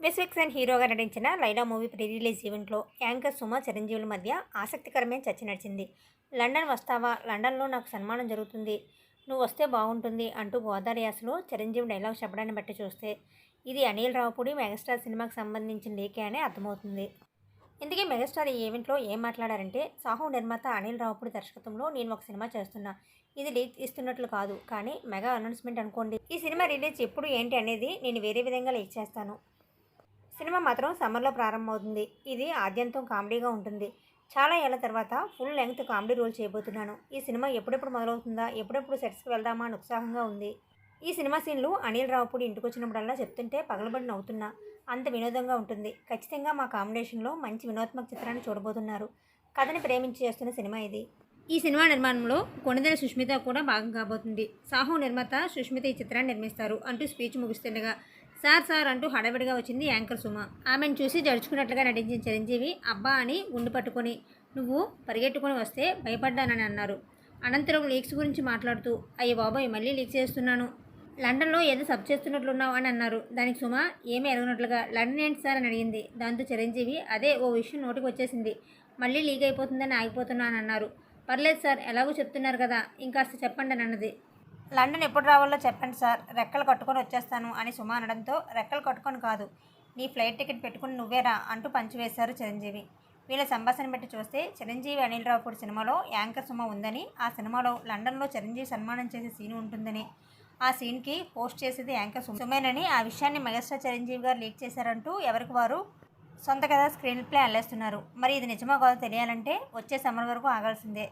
విశ్వక్సేన్ హీరోగా నటించిన Laila movie pre release ఈవెంట్లో యాంకర్ సుమ చిరంజీవుల మధ్య ఆసక్తికరమైన చర్చ నడిచింది. లండన్ వస్తావా? లండన్లో నాకు సన్మానం జరుగుతుంది. నువ్వు వస్తే బాగుంటుంది అంటూ గోదావరి యాసలో చిరంజీవి డైలాగ్ చెప్పడాన్ని బట్టి చూస్తే ఇది అనిల్ రావుపూడి మెగాస్టార్ సినిమాకి సంబంధించిన లేకే అని అర్థమవుతుంది. ఇందుకే మెగాస్టార్ ఈ ఈవెంట్లో ఏం మాట్లాడారంటే సాహో నిర్మాత అనిల్ రావుపూడి దర్శకత్వంలో నేను ఒక సినిమా చేస్తున్నా. ఇది లీక్ ఇస్తున్నట్లు కాదు. కానీ మెగా అనౌన్స్మెంట్ అనుకోండి. ఈ సినిమా రిలీజ్ ఎప్పుడు ఏంటి అనేది నేను వేరే విధంగా లీక్ చేస్తాను. సినిమా మాత్రం సమ్మర్లో ప్రారంభమవుతుంది. ఇది ఆద్యంతం కామెడీగా ఉంటుంది. చాలా ఏళ్ళ తర్వాత ఫుల్ లెంగ్త్ కామెడీ రోల్ చేయబోతున్నాను. ఈ సినిమా ఎప్పుడెప్పుడు మొదలవుతుందా ఎప్పుడెప్పుడు సెట్స్కి వెళ్దామా అని ఉత్సాహంగా ఉంది. ఈ సినిమా సీన్లు అనిల్ రావుపూడి ఇంటికి వచ్చినప్పుడల్లా చెప్తుంటే పగలబడి నవ్వుతున్నా. అంత వినోదంగా ఉంటుంది. ఖచ్చితంగా మా కాంబినేషన్లో మంచి వినోత్మక చిత్రాన్ని చూడబోతున్నారు. కథని ప్రేమించి చేస్తున్న సినిమా ఇది. ఈ సినిమా నిర్మాణంలో కొణిదెల సుష్మిత కూడా భాగం కాబోతుంది. సాహో నిర్మాత సుష్మిత ఈ చిత్రాన్ని నిర్మిస్తారు అంటూ స్పీచ్ ముగిస్తుండగా సార్ సార్ అంటూ హడావిడిగా వచ్చింది యాంకర్ సుమ. ఆమెను చూసి జడుచుకున్నట్లుగా నటించిన చిరంజీవి అబ్బా అని గుండు పట్టుకొని నువ్వు పరిగెట్టుకొని వస్తే భయపడ్డానని అన్నారు. అనంతరం లీక్స్ గురించి మాట్లాడుతూ అయ్యో బాబాయ్ మళ్ళీ లీక్ చేస్తున్నాను. లండన్లో ఏదో సబ్ చేస్తున్నట్లున్నావు అని అన్నారు. దానికి సుమ ఏమీ ఎరగనట్లుగా లండన్ ఏంటి సార్ అని అడిగింది. దాంతో చిరంజీవి అదే ఓ విషయం నోటికి వచ్చేసింది. మళ్ళీ లీక్ అయిపోతుందని ఆగిపోతున్నాను అన్నారు. పర్లేదు సార్ ఎలాగో చెప్తున్నారు కదా ఇంకాస్త చెప్పండి అని అన్నది. లండన్ ఎప్పుడు రావాలో చెప్పండి సార్. రెక్కలు కట్టుకొని వచ్చేస్తాను అని సుమ అనడంతో రెక్కలు కట్టుకొని కాదు నీ ఫ్లైట్ టికెట్ పెట్టుకుని నువ్వేరా అంటూ పంచివేశారు చిరంజీవి. వీళ్ళ సంభాషణ బట్టి చూస్తే చిరంజీవి అనిల్ రావుపూడి సినిమాలో యాంకర్ సుమ ఉందని ఆ సినిమాలో లండన్లో చిరంజీవి సన్మానం చేసే సీన్ ఉంటుందని. ఆ సీన్కి పోస్ట్ చేసేది యాంకర్ సుమ- సుమేనని ఆ విషయాన్ని మెగాస్టార్ చిరంజీవి గారు లీక్ చేశారంటూ ఎవరికి వారు సొంత కథ స్క్రీన్ ప్లే అల్లేస్తున్నారు. మరి ఇది నిజమో కాదో తెలియాలంటే వచ్చే సమ్మర్ వరకు ఆగాల్సిందే.